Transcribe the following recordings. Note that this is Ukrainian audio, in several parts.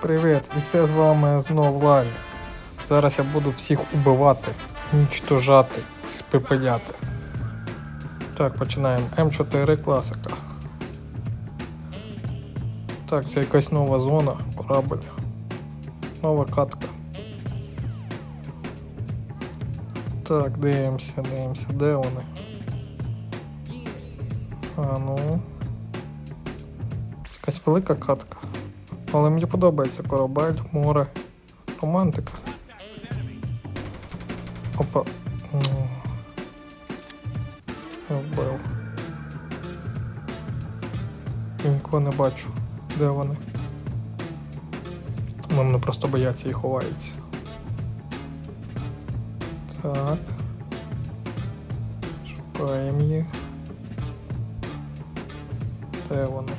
Привіт, і це з вами знов Ларі. Зараз я буду всіх убивати, уничтожати, спепеляти. Так, починаємо. М4 класика. Так, це якась нова зона, корабль. Нова катка. Так, дивимося, дивимося, де вони? А ну. Якась велика катка. Але мені подобається корабель, море, романтика. Опа. Я Вбив. Я Нікого не бачу. Де вони? Вони мене просто бояться і ховаються. Так. Шукаємо їх. Де вони?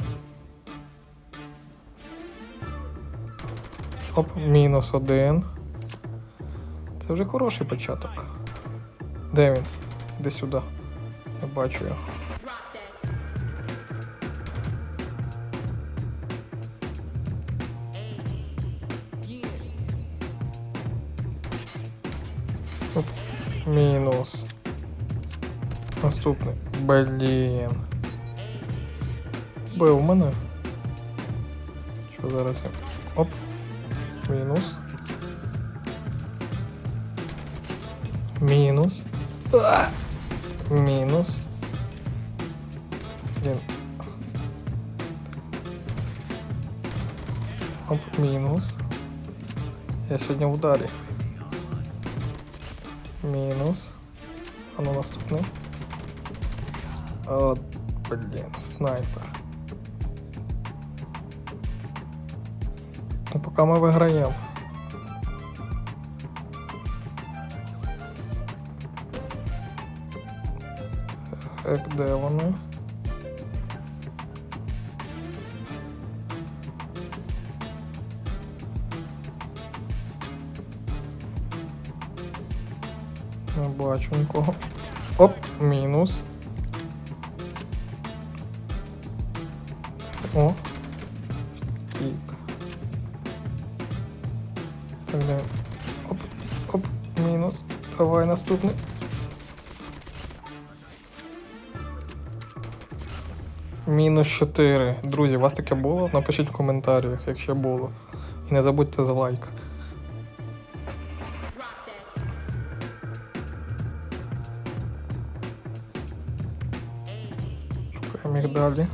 Оп, мінус один. Це вже хороший початок. Де він? Іди сюди. Не бачу його. Мінус. Наступний. Блін. Бив мене. Що зараз я. Оп. Мінус. Мінус. А! Мінус. Блін. Оп, мінус. Я сьогодні в ударі. Мінус. А ну наступний. Ну, поки ми виграємо. Так, де вони? Не бачу нікого. Оп, мінус. О. Так. Оп, оп, мінус. Давай наступний. Мінус 4. Друзі, у вас таке було? Напишіть в коментарях, якщо було. І не забудьте за лайк. Шукаємо їх далі.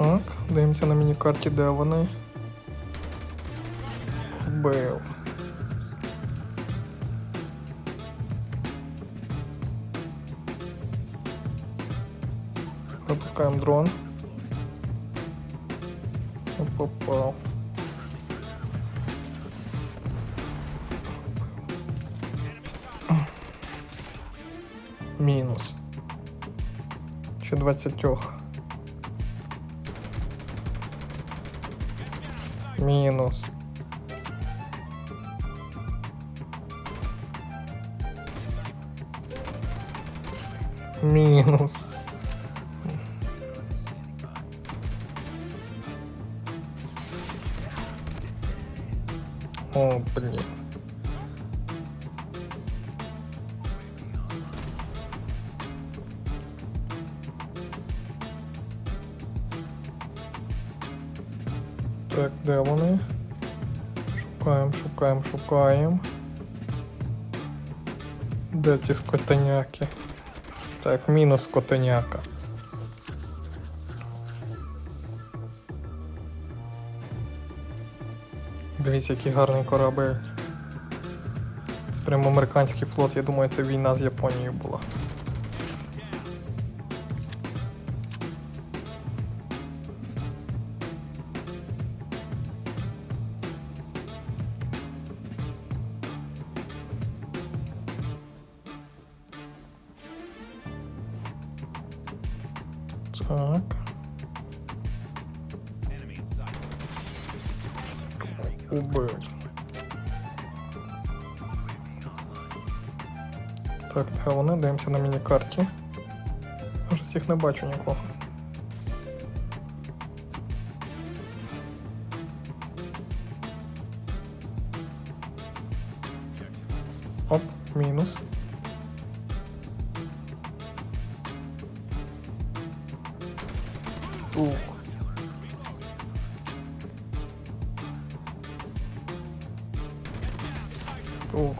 Так, дивимося на міні-карті, де вони. Вбив. Запускаємо дрон. Не попав. Мінус. Ще 20. Мінус. Мінус. О, блін. Так, де вони? Шукаємо, шукаємо, шукаємо. Де ті скотеняки? Так, мінус котеняка. Дивіться, який гарний корабель. Це прямо американський флот, я думаю, це війна з Японією була. Так. Убив. Так, де вони? Дивимося на міні-карті. Може, їх не бачу нікого. Оп, мінус. Ух. Ух.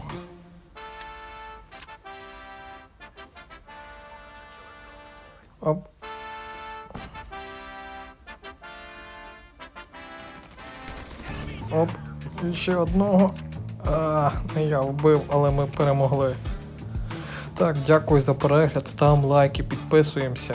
Оп. Оп. Ще одного. А, не я вбив, але ми перемогли. Так, дякую за перегляд, ставимо лайки, підписуємося.